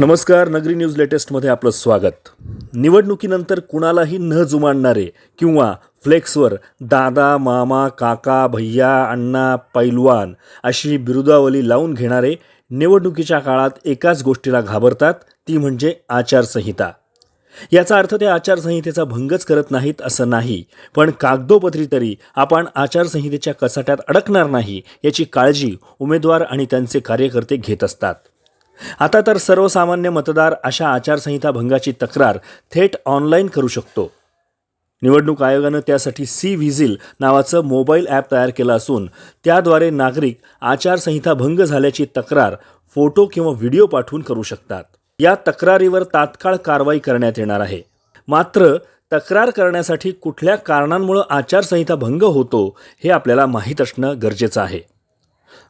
नमस्कार नगरी न्यूज लेटेस्टमध्ये आपलं स्वागत. निवडणुकीनंतर कुणालाही न जुमानणारे किंवा फ्लेक्सवर दादा मामा काका भैया अण्णा पैलवान अशी बिरुदावली लावून घेणारे निवडणुकीच्या काळात एकाच गोष्टीला घाबरतात ती म्हणजे आचारसंहिता. याचा अर्थ ते आचारसंहितेचा भंगच करत नाहीत असं नाही पण कागदोपत्री तरी आपण आचारसंहितेच्या कचाट्यात अडकणार नाही याची काळजी उमेदवार आणि त्यांचे कार्यकर्ते घेत असतात. आता तर सर्वसामान्य मतदार अशा आचारसंहिता भंगाची तक्रार थेट ऑनलाईन करू शकतो. निवडणूक आयोगानं त्यासाठी सी व्हिजिल नावाचं मोबाईल ॲप तयार केलं असून त्याद्वारे नागरिक आचारसंहिता भंग झाल्याची तक्रार फोटो किंवा व्हिडिओ पाठवून करू शकतात. या तक्रारीवर तात्काळ कारवाई करण्यात येणार आहे. मात्र तक्रार करण्यासाठी कुठल्या कारणांमुळं आचारसंहिता भंग होतो हे आपल्याला माहीत असणं गरजेचं आहे.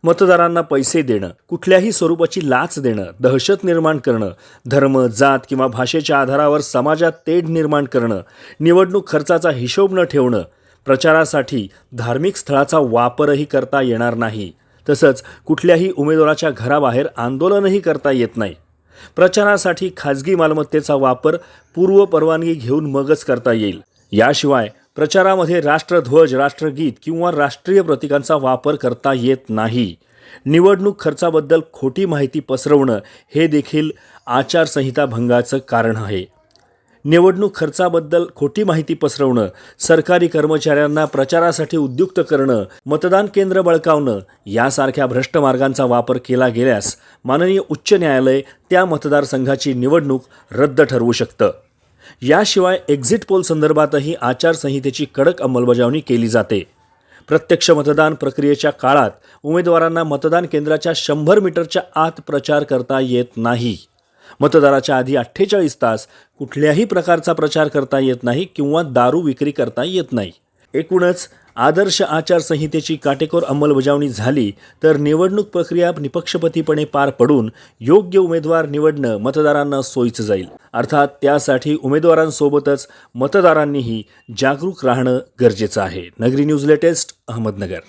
मतदारांना पैसे देणं कुठल्याही स्वरूपाची लाच देणं दहशत निर्माण करणं धर्म जात किंवा भाषेच्या आधारावर समाजात तेढ निर्माण करणं निवडणूक खर्चाचा हिशोब न ठेवणं प्रचारासाठी धार्मिक स्थळाचा वापरही करता येणार नाही. तसंच कुठल्याही उमेदवाराच्या घराबाहेर आंदोलनही करता येत नाही. प्रचारासाठी खाजगी मालमत्तेचा वापर पूर्व परवानगी घेऊन मगच करता येईल. याशिवाय प्रचारामध्ये राष्ट्रध्वज राष्ट्रगीत किंवा राष्ट्रीय प्रतीकांचा वापर करता येत नाही. निवडणूक खर्चाबद्दल खोटी माहिती पसरवणं हे देखील आचारसंहिता भंगाचं कारण आहे. निवडणूक खर्चाबद्दल खोटी माहिती पसरवणं सरकारी कर्मचाऱ्यांना प्रचारासाठी उद्युक्त करणं मतदान केंद्र बळकावणं यासारख्या भ्रष्ट मार्गांचा वापर केला गेल्यास माननीय उच्च न्यायालय त्या मतदारसंघाची निवडणूक रद्द ठरवू शकतं. याशिवाय एक्झिट पोल संदर्भातही आचारसंहितेची कडक अंमलबजावणी केली जाते. प्रत्यक्ष मतदान प्रक्रियेच्या काळात उमेदवारांना मतदान केंद्राच्या शंभर मीटरच्या आत प्रचार करता येत नाही. मतदाराच्या आधी अठ्ठेचाळीस तास कुठल्याही प्रकारचा प्रचार करता येत नाही किंवा दारू विक्री करता येत नाही. एकूणच आदर्श आचारसंहितेची काटेकोर अंमलबजावणी झाली तर निवडणूक प्रक्रिया निपक्षपतीपणे पार पडून योग्य उमेदवार निवडणं मतदारांना सोयीचं जाईल. अर्थात त्यासाठी उमेदवारांसोबतच मतदारांनीही जागरूक राहणं गरजेचं आहे. नगरी न्यूज लेटेस्ट अहमदनगर.